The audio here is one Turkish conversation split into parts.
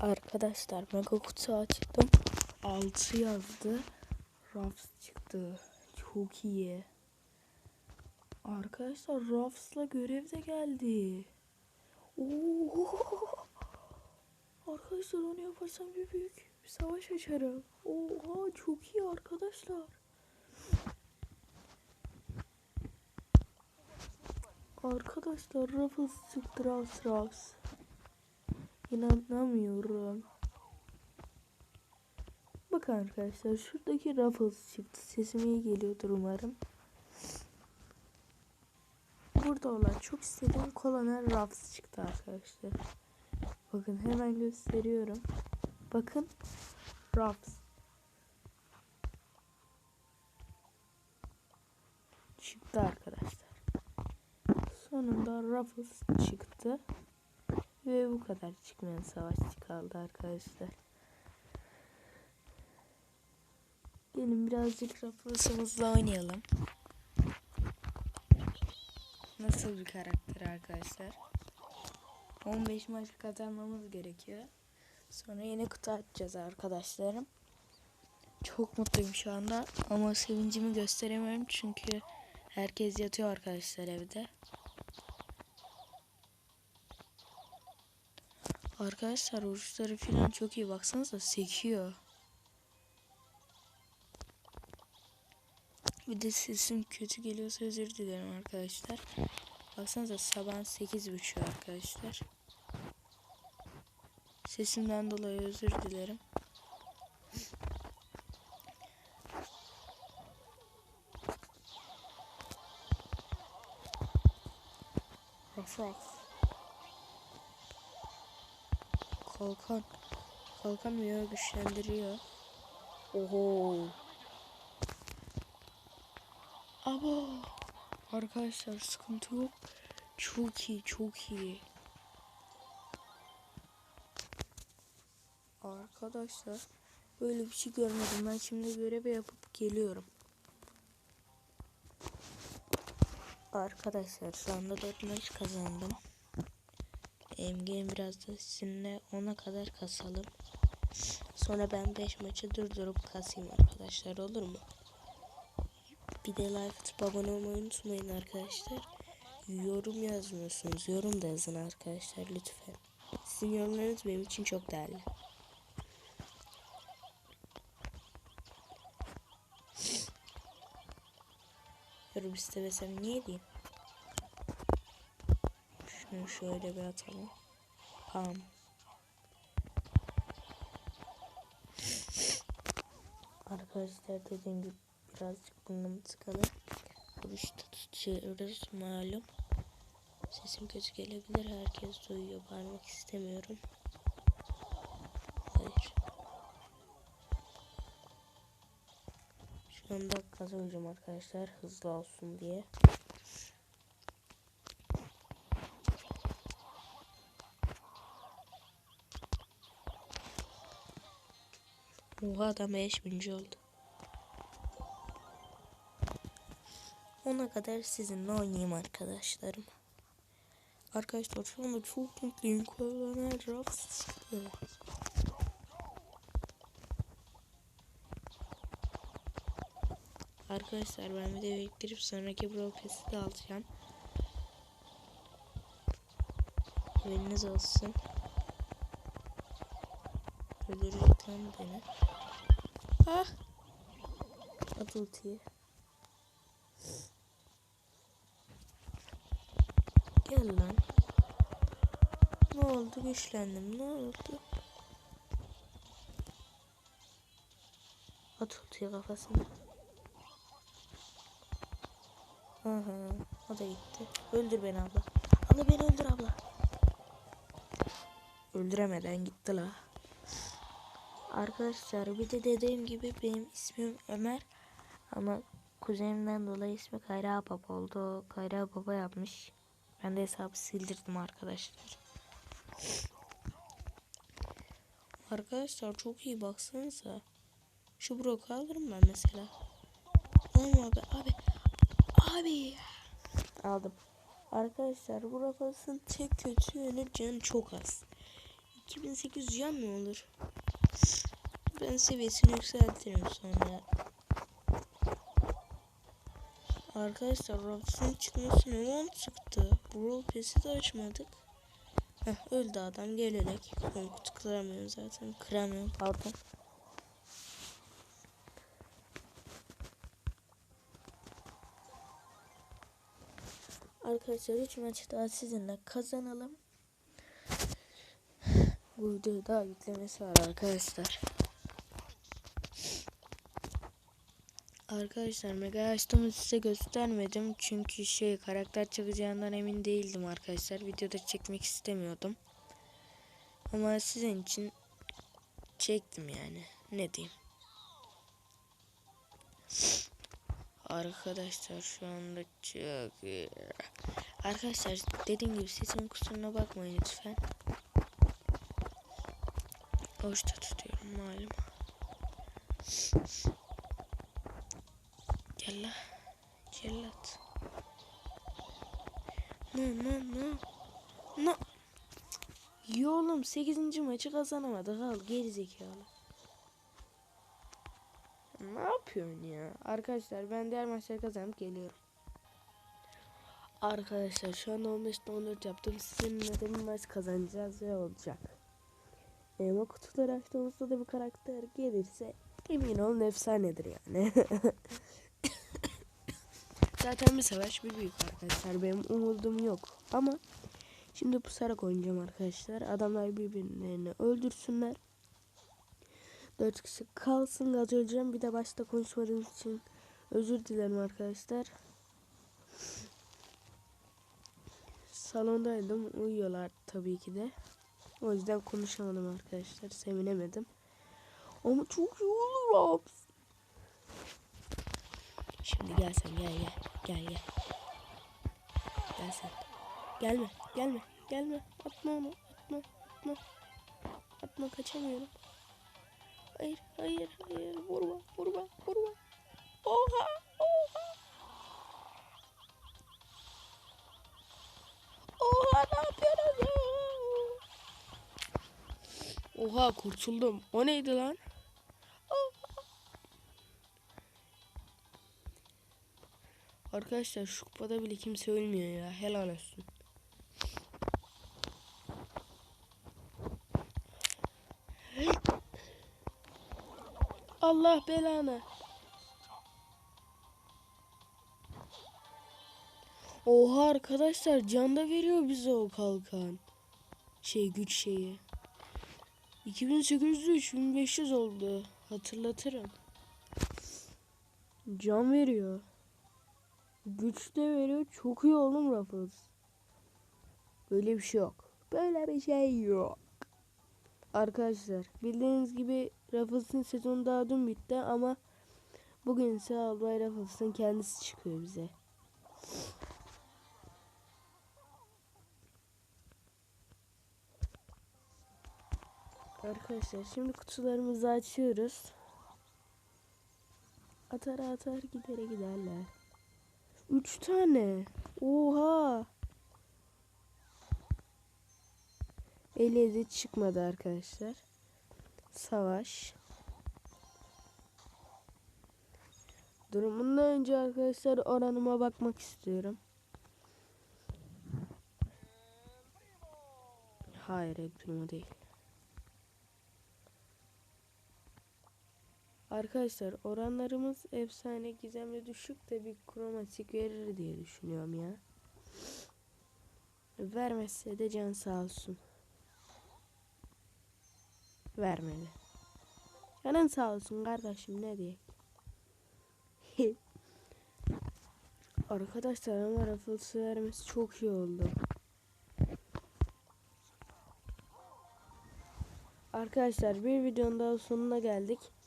Arkadaşlar mega kutu açtım. 6 yazdı. Ruffs çıktı. Çok iyi. Arkadaşlar Ruffs'la görev de geldi. Oo. Arkadaşlar onu yaparsam bir büyük bir savaş açarım. Oha çok iyi arkadaşlar. Arkadaşlar Ruffles çıktı Ruffs Ruffs. İnanamıyorum. Bakın arkadaşlar şuradaki Ruffles çıktı. Sesim iyi geliyordur umarım. Burada olan çok istediğim Colonel Ruffs çıktı arkadaşlar. Bakın hemen gösteriyorum. Bakın Ruffs. Çıktı arkadaşlar. Sonunda Ruffles çıktı. Ve bu kadar çıkmayan savaşçı kaldı arkadaşlar. Gelin birazcık Ruffles'ımızla oynayalım. Nasıl bir karakter arkadaşlar? 15 maç kazanmamız gerekiyor. Sonra yine kutu açacağız arkadaşlarım. Çok mutluyum şu anda ama sevincimi gösteremiyorum çünkü herkes yatıyor arkadaşlar evde. Arkadaşlar uçları falan çok iyi baksanıza sekiyor. Bir de sesim kötü geliyorsa özür dilerim arkadaşlar. Baksanıza sabah 8.30 arkadaşlar. Sesimden dolayı özür dilerim. Raf raf. Kalkan. Kalkan ya güçlendiriyor. Oho. Abo. Arkadaşlar sıkıntı yok. Çok iyi, çok iyi. Arkadaşlar böyle bir şey görmedim. Ben şimdi görevi yapıp geliyorum. Arkadaşlar şu anda 4 maç kazandım. Emgin biraz da sizinle 10'a kadar kasalım. Sonra ben 5 maçı durdurup kasayım arkadaşlar olur mu? Bir de like abone olmayı unutmayın arkadaşlar. Yorum yazmıyorsunuz. Yorum da yazın arkadaşlar lütfen. Sizin yorumlarınız benim için çok değerli. Yorum istemesem niye diyeyim? Şunu şöyle bir atalım. Pam. Arkadaşlar dediğim gibi birazcık burnum tıkalı. Oruçta tutuyoruz malum. Sesim kötü gelebilir. Herkes duyuyor. Bağırmak istemiyorum. Hayır. Şu anda kazanacağım arkadaşlar. Hızlı olsun diye. Oha adam 5000. oldu. Ona kadar sizinle oynayayım arkadaşlarım. Arkadaşlar şu anda çok mutluyum. Kolonel Ruffs. Arkadaşlar ben bir de biriktirip sonraki Pass'i de alacağım. Haberiniz olsun. Öldürecek beni. Ah! At ultiyi. Gel lan. Ne oldu? Güçlendim. Ne oldu? At ultiyi kafasına. Aha, o da gitti. Öldür beni abla. Abla beni öldür abla. Öldüremeden gitti la. Arkadaşlar bir de dediğim gibi benim ismim Ömer. Ama kuzenimden dolayı ismi Kayra Baba oldu. Kayra Baba yapmış. Ben de hesabı sildirdim arkadaşlar. Arkadaşlar çok iyi baksanıza. Şu broku alırım ben mesela. Tamam abi abi. Abi. Aldım. Arkadaşlar bu rafasın tek kötü yönü canı çok az. 2800 can mı olur? Ben seviyesini yükseltirim sonra. Arkadaşlar Robs'un çıkmasına 10 çıktı. Brawl Pass'i de açmadık. Heh, öldü adam gelerek. Ben kutu kıramıyorum zaten. Kıramıyorum pardon. Arkadaşlar 3 maç daha sizinle kazanalım. Bu videoyu daha yüklemesi var arkadaşlar. Arkadaşlar mega açtığımı size göstermedim. Çünkü şey karakter çıkacağından emin değildim arkadaşlar. Videoda çekmek istemiyordum. Ama sizin için çektim yani. Ne diyeyim. Arkadaşlar şu anda çok. Arkadaşlar dediğim gibi sesim kusuruna bakmayın lütfen. Hoşta tutuyorum malum. Gel la. Cellat. No no no. No. İyi oğlum 8. maçı kazanamadık al gerizekalı. Ne yapıyorsun ya? Arkadaşlar ben diğer maçları kazanıp geliyorum. Arkadaşlar şu anda 15'te 14 yaptım. Sizinle de bir maç kazanacağız ve olacak. Ama kutuları açtığımızda da bir karakter gelirse emin olun efsanedir yani. Zaten bir savaş bir büyük arkadaşlar. Benim umudum yok. Ama şimdi pusarak oynayacağım arkadaşlar. Adamlar birbirlerini öldürsünler. Dört kişi kalsın gaz öleceğim. Bir de başta konuşmadığım için özür dilerim arkadaşlar. Salondaydım. Uyuyorlar tabii ki de. O yüzden konuşamadım arkadaşlar. Sevinemedim. Ama çok iyi olur abi. Şimdi gel sen gel gel. Gel gel. Gel sen. Gelme gelme gelme. Atma onu atma atma. Atma kaçamıyorum. Hayır hayır hayır vurma vurma vurma. Oha oha. Oha ne yapıyorsun? Oha kurtuldum. O neydi lan? Arkadaşlar şu kupada bile kimse ölmüyor ya. Helal olsun. Allah belanı. Oha arkadaşlar can da veriyor bize o kalkan. Şey güç şeyi. 2800 3500 oldu. Hatırlatırım. Can veriyor. Güç de veriyor. Çok iyi oğlum Ruffles. Böyle bir şey yok. Böyle bir şey yok. Arkadaşlar bildiğiniz gibi Ruffles'ın sezonu daha dün bitti ama bugün ise Albay Ruffles'ın kendisi çıkıyor bize. Arkadaşlar şimdi kutularımızı açıyoruz. Atar atar gidere giderler. Üç tane. Oha. Elezi çıkmadı arkadaşlar. Savaş. Durumundan önce arkadaşlar oranıma bakmak istiyorum. Hayır, primo değil. Arkadaşlar oranlarımız efsane gizemli düşük de bir kromatik verir diye düşünüyorum ya. Vermezse de can sağ olsun. Vermedi. Canın sağ olsun kardeşim ne diye. Arkadaşlar ama Ruffles'ı vermesi çok iyi oldu. Arkadaşlar bir videonun daha sonuna geldik.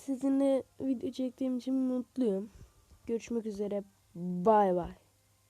Sizinle video çektiğim için mutluyum. Görüşmek üzere. Bay bay.